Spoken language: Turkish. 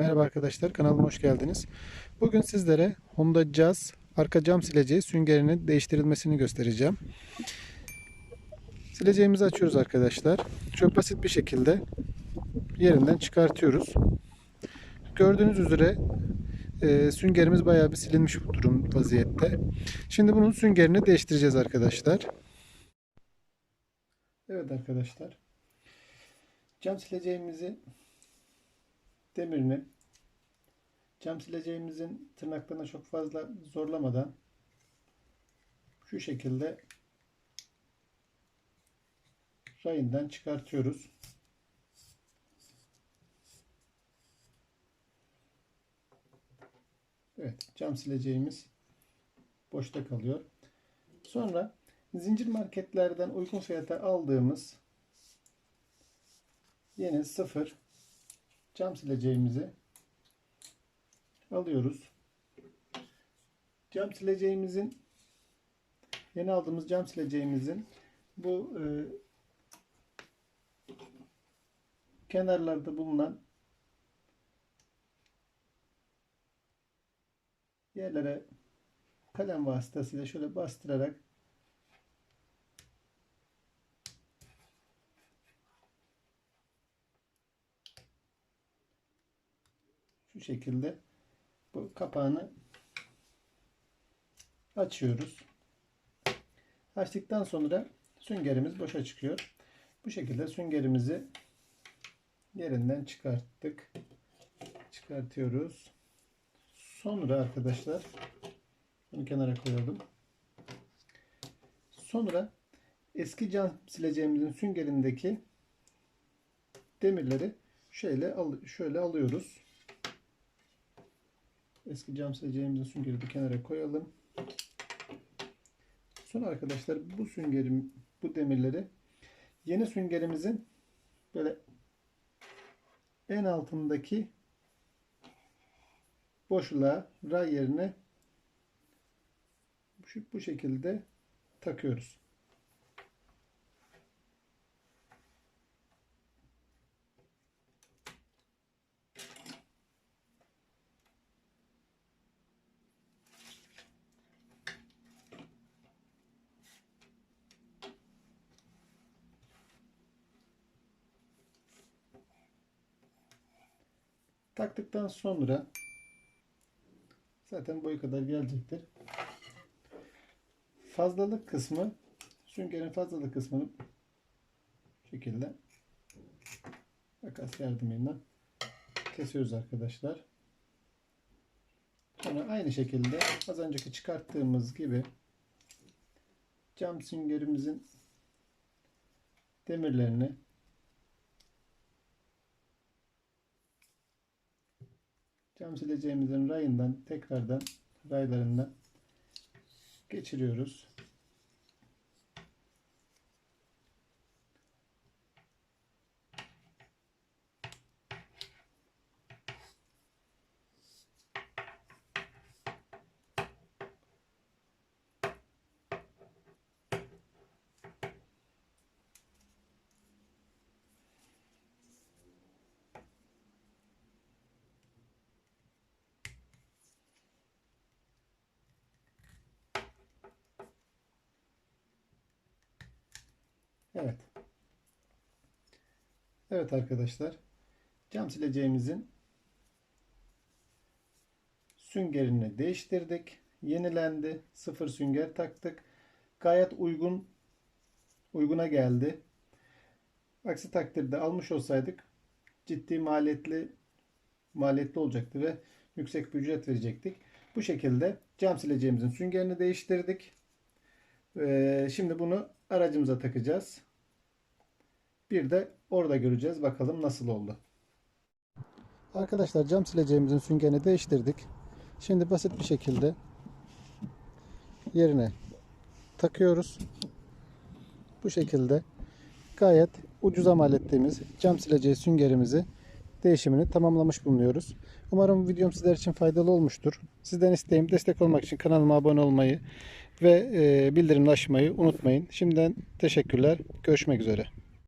Merhaba arkadaşlar kanalıma hoş geldiniz. Bugün sizlere Honda Jazz arka cam sileceği süngerinin değiştirilmesini göstereceğim. Sileceğimizi açıyoruz arkadaşlar. Çok basit bir şekilde yerinden çıkartıyoruz. Gördüğünüz üzere e, süngerimiz bayağı bir silinmiş bu durum vaziyette. Şimdi bunun süngerini değiştireceğiz arkadaşlar. Evet arkadaşlar. Cam sileceğimizi demirini cam sileceğimizin tırnaklarına çok fazla zorlamadan şu şekilde rayından çıkartıyoruz. Evet, cam sileceğimiz boşta kalıyor. Sonra zincir marketlerden uygun fiyata aldığımız yeni sıfır cam sileceğimizi alıyoruz. Cam sileceğimizin yeni aldığımız cam sileceğimizin bu e, kenarlarda bulunan yerlere kalem vasıtasıyla şöyle bastırarak şu şekilde bu kapağını açıyoruz. Açtıktan sonra süngerimiz boşa çıkıyor. Bu şekilde süngerimizi yerinden çıkarttık. Çıkartıyoruz. Sonra arkadaşlar bunu kenara koyalım. Sonra eski cam sileceğimizin süngerindeki demirleri şöyle şöyle alıyoruz. Eski cam sileceğimizin süngeri bir kenara koyalım. Sonra arkadaşlar bu süngerim bu demirleri yeni süngerimizin böyle en altındaki boşluğa ray yerine şu, bu şekilde takıyoruz. Taktıktan sonra zaten boyu kadar gelecektir. Fazlalık kısmı süngerin fazlalık kısmını şekilde makas yardımıyla kesiyoruz arkadaşlar. Sonra aynı şekilde az önceki çıkarttığımız gibi cam süngerimizin demirlerini cam sileceğimizin rayından tekrardan raylarından geçiriyoruz. Evet. Evet arkadaşlar. Cam sileceğimizin süngerini değiştirdik. Yenilendi. Sıfır sünger taktık. Gayet uygun uyguna geldi. Aksi takdirde almış olsaydık ciddi maliyetli maliyetli olacaktı ve yüksek bir ücret verecektik. Bu şekilde cam sileceğimizin süngerini değiştirdik. Ee, şimdi bunu aracımıza takacağız. Bir de orada göreceğiz. Bakalım nasıl oldu. Arkadaşlar cam sileceğimizin süngerini değiştirdik. Şimdi basit bir şekilde yerine takıyoruz. Bu şekilde gayet ucuza mal ettiğimiz cam sileceği süngerimizi değişimini tamamlamış bulunuyoruz. Umarım videom sizler için faydalı olmuştur. Sizden isteğim destek olmak için kanalıma abone olmayı ve e, bildirimleri açmayı unutmayın. Şimdiden teşekkürler. Görüşmek üzere.